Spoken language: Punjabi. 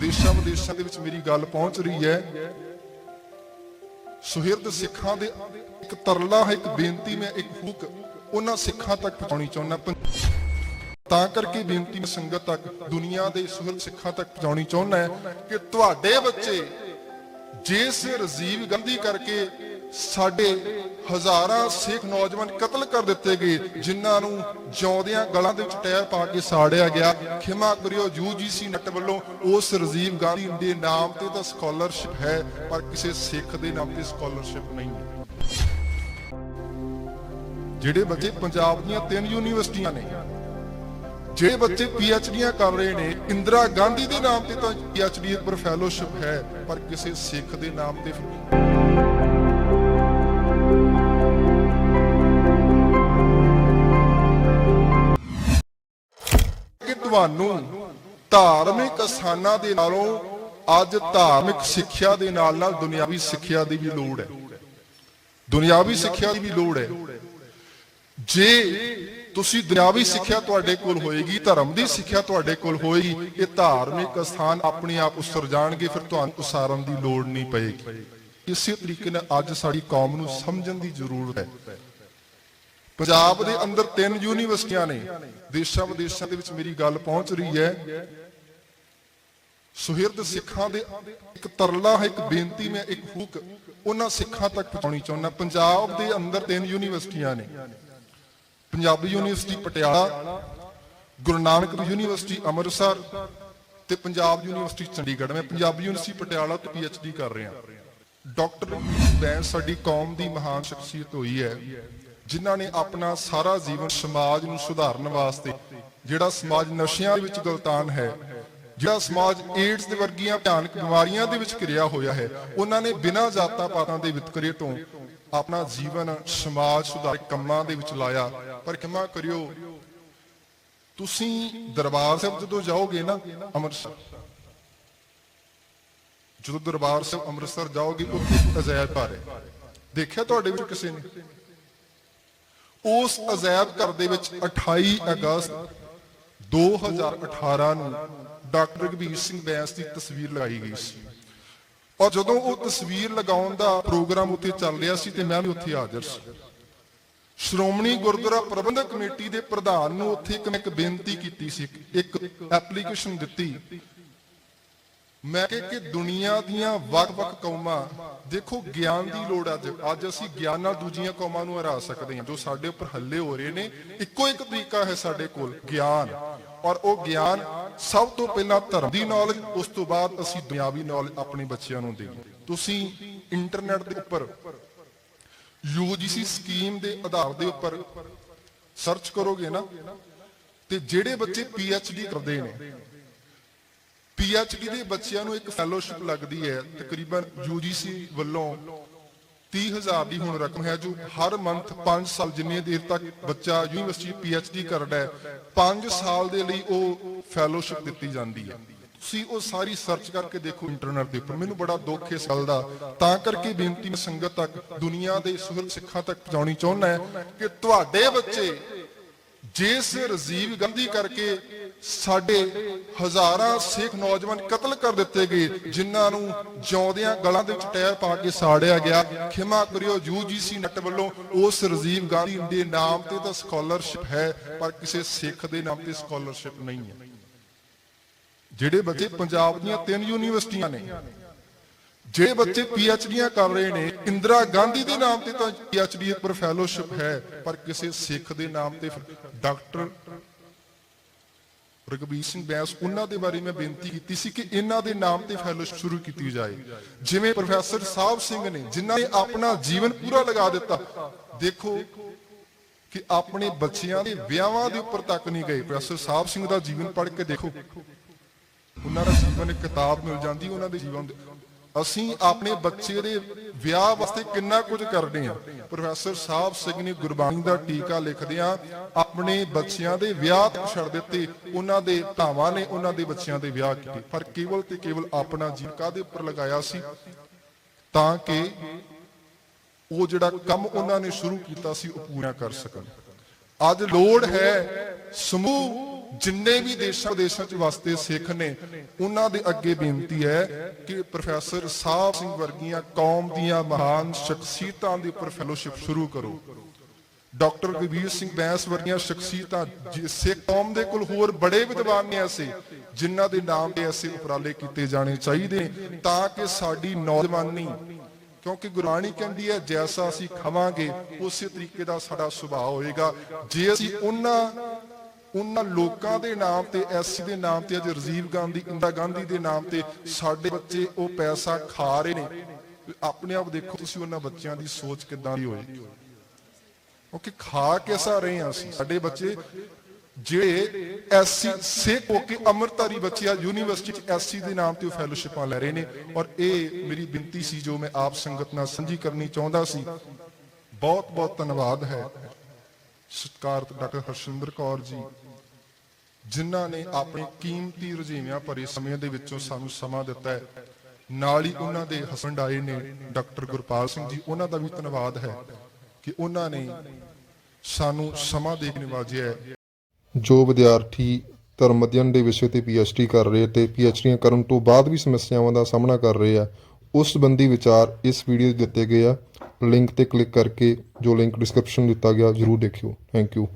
ਦੇਸ਼ਾਂ ਵਿਦੇਸ਼ਾਂ ਦੇ ਵਿੱਚ ਮੇਰੀ ਗੱਲ ਪਹੁੰਚ ਰਹੀ ਹੈ। ਸੁਹਿਰਦ ਸਿੱਖਾਂ ਦੇ ਇੱਕ ਤਰਲਾ ਹੈ ਇੱਕ ਬੇਨਤੀ ਮੈਂ, ਇੱਕ ਹੁਕ ਉਹਨਾਂ ਸਿੱਖਾਂ ਤੱਕ ਪਹੁੰਚਾਉਣੀ ਚਾਹੁੰਦਾ। ਤਾਂ ਕਰਕੇ ਬੇਨਤੀ ਮੈਂ ਸੰਗਤ ਤੱਕ, ਦੁਨੀਆ ਦੇ ਸੁਹਿਰਦ ਸਿੱਖਾਂ ਤੱਕ ਪਹੁੰਚਾਉਣੀ ਚਾਹੁੰਦਾ ਹੈ ਕਿ ਤੁਹਾਡੇ ਬੱਚੇ ਜਿਸ ਰਜੀਵ ਗੰਦੀ ਕਰਕੇ ਸਾਡੇ ਹਜ਼ਾਰਾਂ ਸਿੱਖ ਨੌਜਵਾਨ ਕਤਲ ਕਰ ਦਿੱਤੇ ਗਏ, ਜਿਨ੍ਹਾਂ ਨੂੰ ਜਿਉਂਦਿਆਂ ਗਲਾਂ ਦੇ ਵਿੱਚ ਟਾਇਰ ਪਾ ਕੇ ਸਾੜਿਆ ਗਿਆ। ਖਿਮਾ ਕਰਿਓ ਯੂਜੀਸੀ ਨੈਟ ਵੱਲੋਂ ਉਸ ਰਜੀਵ ਗਾਂਧੀ ਦੇ ਨਾਮ ਤੇ ਤਾਂ ਸਕਾਲਰਸ਼ਿਪ ਹੈ, ਪਰ ਕਿਸੇ ਸਿੱਖ ਦੇ ਨਾਮ ਤੇ ਸਕਾਲਰਸ਼ਿਪ ਨਹੀਂ ਹੈ। ਜਿਹੜੇ ਬੱਚੇ ਪੰਜਾਬ ਦੀਆਂ ਤਿੰਨ ਯੂਨੀਵਰਸਿਟੀਆਂ ਨੇ, ਜਿਹੜੇ ਬੱਚੇ ਪੀਐਚਡੀਆਂ ਕਰ ਰਹੇ ਨੇ, ਇੰਦਰਾ ਗਾਂਧੀ ਦੇ ਨਾਮ ਤੇ ਤਾਂ ਪੀਐਚਡੀ ਪਰ ਫੈਲੋਸ਼ਿਪ ਹੈ, ਪਰ ਕਿਸੇ ਸਿੱਖ ਦੇ ਨਾਮ ਤੇ ਤੁਹਾਨੂੰ ਧਾਰਮਿਕ ਸਥਾਨਾਂ ਦੇ ਨਾਲੋਂ ਅੱਜ ਧਾਰਮਿਕ ਸਿੱਖਿਆ ਦੇ ਨਾਲ ਨਾਲ ਦੁਨਿਆਵੀ ਸਿੱਖਿਆ ਦੀ ਵੀ ਲੋੜ ਹੈ। ਦੁਨਿਆਵੀ ਸਿੱਖਿਆ ਦੀ ਵੀ ਲੋੜ ਹੈ। ਜੇ ਤੁਸੀਂ ਦੁਨਿਆਵੀ ਸਿੱਖਿਆ ਤੁਹਾਡੇ ਕੋਲ ਹੋਏਗੀ, ਧਰਮ ਦੀ ਸਿੱਖਿਆ ਤੁਹਾਡੇ ਕੋਲ ਹੋਏਗੀ, ਇਹ ਧਾਰਮਿਕ ਸਥਾਨ ਆਪਣੇ ਆਪ ਉਸਰ ਜਾਣਗੇ, ਫਿਰ ਤੁਹਾਨੂੰ ਉਸਾਰਨ ਦੀ ਲੋੜ ਨਹੀਂ ਪਏਗੀ। ਇਸੇ ਤਰੀਕੇ ਨਾਲ ਅੱਜ ਸਾਡੀ ਕੌਮ ਨੂੰ ਸਮਝਣ ਦੀ ਜ਼ਰੂਰਤ ਹੈ। ਪੰਜਾਬ ਦੇ ਅੰਦਰ ਤਿੰਨ ਯੂਨੀਵਰਸਿਟੀਆਂ ਨੇ, ਦੇਸ਼ਾਂ ਵਿਦੇਸ਼ਾਂ ਦੇ ਵਿੱਚ ਮੇਰੀ ਗੱਲ ਪਹੁੰਚ ਰਹੀ ਹੈ। ਸੁਹਿਰਦ ਸਿੱਖਾਂ ਦੇ ਇੱਕ ਤਰਲਾ ਹੈ ਇੱਕ ਬੇਨਤੀ ਮੈਂ, ਇੱਕ ਹੁਕ ਉਹਨਾਂ ਸਿੱਖਾਂ ਤੱਕ ਪਹੁੰਚਾਉਣੀ ਚਾਹੁੰਦਾ। ਪੰਜਾਬ ਦੇ ਅੰਦਰ ਤਿੰਨ ਯੂਨੀਵਰਸਿਟੀਆਂ ਨੇ। ਪੰਜਾਬੀ ਯੂਨੀਵਰਸਿਟੀ ਪਟਿਆਲਾ, ਗੁਰੂ ਨਾਨਕ ਯੂਨੀਵਰਸਿਟੀ ਅੰਮ੍ਰਿਤਸਰ ਤੇ ਪੰਜਾਬ ਯੂਨੀਵਰਸਿਟੀ ਚੰਡੀਗੜ੍ਹ। ਮੈਂ ਪੰਜਾਬੀ ਯੂਨੀਵਰਸਿਟੀ ਪਟਿਆਲਾ ਤੋਂ ਪੀਐਚਡੀ ਕਰ ਰਿਹਾ। ਡਾਕਟਰ ਬੈਂਸ, ਸਾਡੀ ਕੌਮ ਦੀ ਮਹਾਨ ਸ਼ਖਸੀਅਤ ਹੋਈ ਹੈ। ਜਿਨ੍ਹਾਂ ਨੇ ਆਪਣਾ ਸਾਰਾ ਜੀਵਨ ਸਮਾਜ ਨੂੰ ਸੁਧਾਰਨ ਵਾਸਤੇ, ਜਿਹੜਾ ਸਮਾਜ ਨਸ਼ਿਆਂ ਦੇ ਵਿੱਚ ਗਲਤਾਨ ਹੈ, ਜਿਹੜਾ ਸਮਾਜ ਏਡਸ ਦੇ ਵਰਗੀਆਂ ਭਿਆਨਕ ਬਿਮਾਰੀਆਂ ਦੇ ਵਿੱਚ ਘਿਰਿਆ ਹੋਇਆ ਹੈ, ਉਹਨਾਂ ਨੇ ਬਿਨਾਂ ਜਾਤਾਂ ਪਾਤਾਂ ਦੇ ਵਿਤਕਰੇ ਤੋਂ ਆਪਣਾ ਜੀਵਨ ਸਮਾਜ ਸੁਧਾਰਕ ਕੰਮਾਂ ਦੇ ਵਿੱਚ ਲਾਇਆ। ਪਰ ਕਿਮਾ ਕਰਿਓ, ਤੁਸੀਂ ਦਰਬਾਰ ਸਾਹਿਬ ਜਦੋਂ ਜਾਓਗੇ ਨਾ ਅੰਮ੍ਰਿਤਸਰ, ਜਦੋਂ ਦਰਬਾਰ ਸਾਹਿਬ ਅੰਮ੍ਰਿਤਸਰ ਜਾਓਗੇ, ਉੱਥੇ ਇੱਕ ਅਜਾਇਬ ਘਰ ਹੈ। ਦੇਖਿਆ ਤੁਹਾਡੇ ਵਿੱਚ ਕਿਸੇ ਨੇ? ਉਸ ਅਜਾਇਬ ਘਰ ਦੇ ਵਿੱਚ 28 ਅਗਸਤ 2018 ਨੂੰ ਡਾਕਟਰ ਰਘਬੀਰ ਸਿੰਘ ਬੈਂਸ ਦੀ ਤਸਵੀਰ ਲਗਾਈ ਗਈ ਸੀ। ਔਰ ਜਦੋਂ ਉਹ ਤਸਵੀਰ ਲਗਾਉਣ ਦਾ ਪ੍ਰੋਗਰਾਮ ਉੱਥੇ ਚੱਲ ਰਿਹਾ ਸੀ ਤੇ ਮੈਂ ਵੀ ਉੱਥੇ ਹਾਜ਼ਰ ਸੀ। ਸ਼੍ਰੋਮਣੀ ਗੁਰਦੁਆਰਾ ਪ੍ਰਬੰਧਕ ਕਮੇਟੀ ਦੇ ਪ੍ਰਧਾਨ ਨੂੰ ਉੱਥੇ ਇੱਕ ਬੇਨਤੀ ਕੀਤੀ ਸੀ, ਇੱਕ ਐਪਲੀਕੇਸ਼ਨ ਦਿੱਤੀ ਮੈਂ ਕਿਹਾ ਕਿ ਦੁਨੀਆ ਦੀਆਂ ਵੱਖ-ਵੱਖ ਕੌਮਾਂ, ਦੇਖੋ ਗਿਆਨ ਦੀ ਲੋੜ ਅੱਜ। ਅੱਜ ਅਸੀਂ ਗਿਆਨ ਨਾਲ ਦੂਜੀਆਂ ਕੌਮਾਂ ਨੂੰ ਹਰਾ ਸਕਦੇ ਹਾਂ, ਜੋ ਸਾਡੇ ਉੱਪਰ ਹੱਲੇ ਹੋ ਰਹੇ ਨੇ। ਇੱਕੋ ਇੱਕ ਤਰੀਕਾ ਹੈ ਸਾਡੇ ਕੋਲ, ਗਿਆਨ। ਔਰ ਉਹ ਗਿਆਨ ਸਭ ਤੋਂ ਪਹਿਲਾਂ ਧਰਮ ਦੀ ਨੌਲੇਜ ਉਸ ਤੋਂ ਬਾਅਦ ਅਸੀਂ ਦੁਨਿਆਵੀ ਨੌਲੇਜ ਆਪਣੇ ਬੱਚਿਆਂ ਨੂੰ ਦੇਈਏ। ਤੁਸੀਂ ਇੰਟਰਨੈਟ ਦੇ ਉੱਪਰ ਯੂਜੀਸੀ ਸਕੀਮ ਦੇ ਆਧਾਰ ਦੇ ਉੱਪਰ ਸਰਚ ਕਰੋਗੇ ਨਾ, ਤੇ ਜਿਹੜੇ ਬੱਚੇ ਪੀਐਚਡੀ ਕਰਦੇ ਨੇ ਪੀਐਚਡੀ ਦੇ ਬੱਚਿਆਂ ਨੂੰ ਇੱਕ ਫੈਲੋਸ਼ਿਪ ਲੱਗਦੀ ਹੈ, ਤਕਰੀਬਨ ਯੂਜੀਸੀ ਵੱਲੋਂ 30000 ਦੀ ਹੁਣ ਰਕਮ ਹੈ ਜੋ ਹਰ ਮੰਥ 5 ਸਾਲ ਜਿੰਨੇ ਦੇਰ ਤੱਕ ਬੱਚਾ ਯੂਨੀਵਰਸਿਟੀ ਪੀਐਚਡੀ ਕਰਦਾ ਹੈ 5 ਸਾਲ ਦੇ ਲਈ ਉਹ ਫੈਲੋਸ਼ਿਪ ਦਿੱਤੀ ਜਾਂਦੀ ਹੈ। ਤੁਸੀਂ ਉਹ ਸਾਰੀ ਸਰਚ ਕਰਕੇ ਦੇਖੋ ਇੰਟਰਨੈਟ ਦੇ ਉੱਪਰ, ਮੈਨੂੰ ਬੜਾ ਦੁੱਖ ਇਸ ਗੱਲ ਦਾ। ਤਾਂ ਕਰਕੇ ਬੇਨਤੀ ਮੈਂ ਸੰਗਤ ਤੱਕ, ਦੁਨੀਆ ਦੇ ਸੁਹਿਰਦ ਸਿੱਖਾਂ ਤੱਕ ਪਹੁੰਚਾਉਣੀ ਚਾਹੁੰਦਾ ਹੈ ਕਿ ਤੁਹਾਡੇ ਬੱਚੇ ਜਿਸ ਰਜੀਵ ਗਾਂਧੀ ਕਰਕੇ ਸਾਡੇ ਹਜ਼ਾਰਾਂ ਸਿੱਖ ਨੌਜਵਾਨ ਕਤਲ ਕਰ ਦਿੱਤੇ ਗਏ, ਜਿਨ੍ਹਾਂ ਨੂੰ ਜਿਉਂਦਿਆਂ ਗਲਾਂ ਦੇ ਵਿੱਚ ਟਾਇਰ ਪਾ ਕੇ ਸਾੜਿਆ ਗਿਆ। ਖਿਮਾ ਕਰਿਓ ਯੂਜੀਸੀ ਨੈਟ ਵੱਲੋਂ। ਉਸ ਰਜੀਵ ਗਾਂਧੀ ਦੇ ਨਾਮ ਤੇ ਤਾਂ ਸਕਾਲਰਸ਼ਿਪ ਹੈ, ਪਰ ਕਿਸੇ ਸਿੱਖ ਦੇ ਨਾਮ ਤੇ ਸਕਾਲਰਸ਼ਿਪ ਨਹੀਂ ਹੈ। ਜਿਹੜੇ ਬੱਚੇ ਪੰਜਾਬ ਦੀਆਂ ਤਿੰਨ ਯੂਨੀਵਰਸਿਟੀਆਂ ਨੇ, ਜਿਹੜੇ ਬੱਚੇ ਪੀਐਚਡੀਆਂ ਕਰ ਰਹੇ ਨੇ, ਇੰਦਰਾ ਗਾਂਧੀ ਦੇ ਨਾਮ ਤੇ ਤਾਂ ਪੀਐਚਡੀ ਉੱਪਰ ਫੈਲੋਸ਼ਿਪ ਹੈ, ਪਰ ਕਿਸੇ ਸਿੱਖ ਦੇ ਨਾਮ ਤੇ ਡਾਕਟਰ ਰਗਬੀਰ ਸਿੰਘ ਬੈਂਸ, ਉਹਨਾਂ ਦੇ ਬਾਰੇ ਮੈਂ ਬੇਨਤੀ ਕੀਤੀ ਸੀ ਕਿ ਇਹਨਾਂ ਦੇ ਨਾਮ ਤੇ ਫੈਲੋਸ਼ਿਪ ਸ਼ੁਰੂ ਕੀਤੀ ਜਾਏ। ਜਿਵੇਂ ਪ੍ਰੋਫੈਸਰ ਸਾਹਿਬ ਸਿੰਘ ਨੇ, ਜਿਨ੍ਹਾਂ ਨੇ ਆਪਣਾ ਜੀਵਨ ਪੂਰਾ ਲਗਾ ਦਿੱਤਾ, ਦੇਖੋ ਕਿ ਆਪਣੇ ਬੱਚਿਆਂ ਦੇ ਵਿਆਹਾਂ ਦੇ ਉੱਪਰ ਤੱਕ ਨਹੀਂ ਗਏ। ਪ੍ਰੋਫੈਸਰ ਸਾਹਿਬ ਸਿੰਘ ਦਾ ਜੀਵਨ ਪੜ੍ਹ ਕੇ ਦੇਖੋ। ਉਹਨਾਂ ਦਾ ਜੀਵਨ ਇੱਕ ਕਿਤਾਬ ਮਿਲ ਜਾਂਦੀ, ਉਹਨਾਂ ਦੇ ਜੀਵਨ ਅਸੀਂ ਆਪਣੇ ਬੱਚੇ ਦੇ ਵਿਆਹ ਵਾਸਤੇ ਕਿੰਨਾ ਕੁਝ ਕਰਦੇ ਹਾਂ। ਪ੍ਰੋਫੈਸਰ ਸਾਹਿਬ ਸਿੰਘ ਨੇ ਗੁਰਬਾਣੀ ਦਾ ਟੀਕਾ ਲਿਖਦੇ ਆ ਆਪਣੇ ਬੱਚਿਆਂ ਦੇ ਵਿਆਹ ਤੱਕ ਛੱਡ ਦਿੱਤੇ, ਉਹਨਾਂ ਦੇ ਧਾਵਾਂ ਨੇ ਉਹਨਾਂ ਦੇ ਬੱਚਿਆਂ ਦੇ ਵਿਆਹ ਕੀਤੇ। ਪਰ ਕੇਵਲ ਤੇ ਕੇਵਲ ਆਪਣਾ ਜੀਵ ਕਾਦੇ ਉੱਪਰ ਲਗਾਇਆ ਸੀ? ਤਾਂ ਕਿ ਉਹ ਜਿਹੜਾ ਕੰਮ ਉਹਨਾਂ ਨੇ ਸ਼ੁਰੂ ਕੀਤਾ ਸੀ, ਉਹ ਪੂਰਾ ਕਰ ਸਕਣ। ਅੱਜ ਲੋੜ ਹੈ ਸਮੂਹ ਜਿੰਨੇ ਵੀ ਦੇਸ਼ਾਂ ਵਿਦੇਸ਼ਾਂ 'ਚ ਵਸਦੇ ਸਿੱਖ ਨੇ, ਉਹਨਾਂ ਦੇ ਅੱਗੇ ਬੇਨਤੀ ਹੈ ਕਿ ਪ੍ਰੋਫੈਸਰ ਸਾਹਿਬ ਸਿੰਘ ਵਰਗੀਆਂ ਕੌਮ ਦੀਆਂ ਮਹਾਨ ਸ਼ਖਸੀਅਤਾਂ ਦੇ ਉੱਪਰ ਫੈਲੋਸ਼ਿਪ ਸ਼ੁਰੂ ਕਰੋ। ਡਾਕਟਰ ਕਬੀਰ ਸਿੰਘ ਬੈਂਸ ਵਰਗੀਆਂ ਸ਼ਖਸੀਅਤਾਂ ਸਿੱਖ ਕੌਮ ਦੇ ਕੋਲ ਹੋਰ ਬੜੇ ਵਿਦਵਾਨ ਨੇ ਐਸੇ, ਜਿਨ੍ਹਾਂ ਦੇ ਨਾਮ ਤੇ ਐਸੇ ਉਪਰਾਲੇ ਕੀਤੇ ਜਾਣੇ ਚਾਹੀਦੇ, ਤਾਂ ਕਿ ਸਾਡੀ ਨੌਜਵਾਨੀ, ਕਿਉਂਕਿ ਗੁਰਬਾਣੀ ਕਹਿੰਦੀ ਹੈ, ਜੈਸਾ ਅਸੀਂ ਖਵਾਂਗੇ, ਉਸੇ ਤਰੀਕੇ ਦਾ ਸਾਡਾ ਸੁਭਾਅ ਹੋਏਗਾ। ਜੇ ਅਸੀਂ ਉਹਨਾਂ ਉਹਨਾਂ ਲੋਕਾਂ ਦੇ ਨਾਮ ਤੇ ਐਸਸੀ ਦੇ ਨਾਮ ਤੇ, ਅੱਜ ਰਾਜੀਵ ਗਾਂਧੀ, ਇੰਦਰਾ ਗਾਂਧੀ ਦੇ ਨਾਮ ਤੇ ਸਾਡੇ ਬੱਚੇ ਉਹ ਪੈਸਾ ਖਾ ਰਹੇ ਨੇ। ਆਪਣੇ ਆਪ ਦੇਖੋ ਤੁਸੀਂ ਉਹਨਾਂ ਬੱਚਿਆਂ ਦੀ ਸੋਚ ਕਿੱਦਾਂ ਦੀ ਹੋਏਗੀ। ਕਿਉਂਕਿ ਖਾ ਕਿਸਾ ਰਹੇ ਹਾਂ ਅਸੀਂ। ਸਾਡੇ ਬੱਚੇ ਜਿਹੜੇ ਐਸਸੀ ਸਿੱਖ ਹੋ ਕੇ ਅੰਮ੍ਰਿਤਧਾਰੀ ਬੱਚੇ ਆ, ਯੂਨੀਵਰਸਿਟੀ ਚ ਐਸਸੀ ਦੇ ਨਾਮ ਤੇ ਉਹ ਫੈਲੋਸ਼ਿਪਾਂ ਲੈ ਰਹੇ ਨੇ। ਔਰ ਇਹ ਮੇਰੀ ਬੇਨਤੀ ਸੀ ਜੋ ਮੈਂ ਆਪ ਸੰਗਤ ਨਾਲ ਸਾਂਝੀ ਕਰਨੀ ਚਾਹੁੰਦਾ ਸੀ। ਬਹੁਤ ਬਹੁਤ ਧੰਨਵਾਦ ਹੈ। ਸਤਿਕਾਰਤ ਡਾਕਟਰ ਹਰਸ਼ਿੰਦਰ ਕੌਰ ਜੀ, ਜਿਨ੍ਹਾਂ ਨੇ ਆਪਣੇ ਕੀਮਤੀ ਰੁਝੇਵਿਆਂ ਭਰੇ ਸਮੇਂ ਦੇ ਵਿੱਚੋਂ ਸਾਨੂੰ ਸਮਾਂ ਦਿੱਤਾ ਹੈ। ਨਾਲ ਹੀ ਉਹਨਾਂ ਦੇ ਹਸਬੰਡ ਆਏ ਨੇ, ਡਾਕਟਰ ਗੁਰਪਾਲ ਸਿੰਘ ਜੀ, ਉਹਨਾਂ ਦਾ ਵੀ ਧੰਨਵਾਦ ਹੈ ਕਿ ਉਹਨਾਂ ਨੇ ਸਾਨੂੰ ਸਮਾਂ ਦੇ ਕੇ ਨਿਵਾਜਿਆ ਹੈ। ਜੋ ਵਿਦਿਆਰਥੀ ਧਰਮ ਅਧਿਐਨ ਦੇ ਵਿਸ਼ੇ ਤੇ ਪੀਐਚਡੀ ਕਰ ਰਹੇ ਤੇ ਪੀਐਚਡੀਆਂ ਕਰਨ ਤੋਂ ਬਾਅਦ ਵੀ ਸਮੱਸਿਆਵਾਂ ਦਾ ਸਾਹਮਣਾ ਕਰ ਰਹੇ ਆ, ਉਸ ਸੰਬੰਧੀ ਵਿਚਾਰ ਇਸ ਵੀਡੀਓ 'ਚ ਦਿੱਤੇ ਗਏ ਆ। ਲਿੰਕ ਤੇ ਕਲਿੱਕ ਕਰਕੇ ਜੋ ਲਿੰਕ ਡਿਸਕ੍ਰਿਪਸ਼ਨ ਦਿੱਤਾ ਗਿਆ ਜਰੂਰ ਦੇਖਿਓ। Thank you